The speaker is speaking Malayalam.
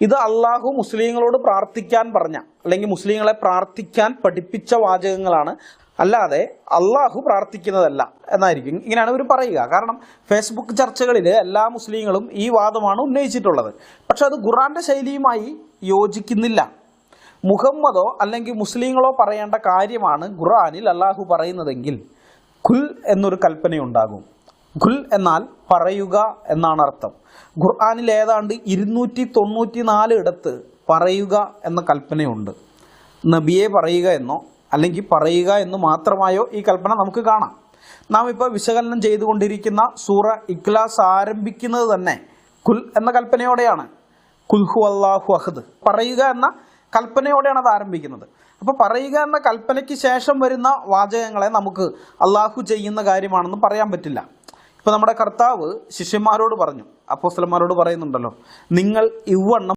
ഇത് അള്ളാഹു മുസ്ലിങ്ങളോട് പ്രാർത്ഥിക്കാൻ പറഞ്ഞ അല്ലെങ്കിൽ മുസ്ലിങ്ങളെ പ്രാർത്ഥിക്കാൻ പഠിപ്പിച്ച വാചകങ്ങളാണ്. അല്ലാതെ അള്ളാഹു പ്രാർത്ഥിക്കുന്നതല്ല എന്നായിരിക്കും. ഇങ്ങനെയാണ് ഇവർ പറയുക. കാരണം ഫേസ്ബുക്ക് ചർച്ചകളിൽ എല്ലാ മുസ്ലിങ്ങളും ഈ വാദമാണ് ഉന്നയിച്ചിട്ടുള്ളത്. പക്ഷെ അത് ഖുറാന്റെ ശൈലിയുമായി യോജിക്കുന്നില്ല. മുഹമ്മദോ അല്ലെങ്കിൽ മുസ്ലിങ്ങളോ പറയേണ്ട കാര്യമാണ് ഖുറാനിൽ അള്ളാഹു പറയുന്നതെങ്കിൽ ഖുൽ എന്നൊരു കൽപ്പനയുണ്ടാകും. ഖുൽ എന്നാൽ പറയുക എന്നാണ് അർത്ഥം. ഖുർആാനിൽ ഏതാണ്ട് ഇരുന്നൂറ്റി തൊണ്ണൂറ്റി നാല് ഇടത്ത് പറയുക എന്ന കൽപ്പനയുണ്ട്. നബിയെ പറയുക എന്നോ അല്ലെങ്കിൽ പറയുക എന്ന് മാത്രമായോ ഈ കൽപ്പന നമുക്ക് കാണാം. നാം ഇപ്പോൾ വിശകലനം ചെയ്തുകൊണ്ടിരിക്കുന്ന സൂറ ഇഖ്ലാസ് ആരംഭിക്കുന്നത് തന്നെ കുൽ എന്ന കൽപ്പനയോടെയാണ്. കുൽഹു അള്ളാഹു അഹദ്. പറയുക എന്ന കൽപ്പനയോടെയാണ് അത് ആരംഭിക്കുന്നത്. അപ്പോൾ പറയുക എന്ന കൽപ്പനയ്ക്ക് ശേഷം വരുന്ന വാചകങ്ങളെ നമുക്ക് അള്ളാഹു ചെയ്യുന്ന കാര്യമാണെന്ന് പറയാൻ പറ്റില്ല. ഇപ്പോൾ നമ്മുടെ കർത്താവ് ശിഷ്യന്മാരോട് പറഞ്ഞു അപ്പോസ്തലന്മാരോട് പറയുന്നുണ്ടല്ലോ നിങ്ങൾ ഇവണ്ണം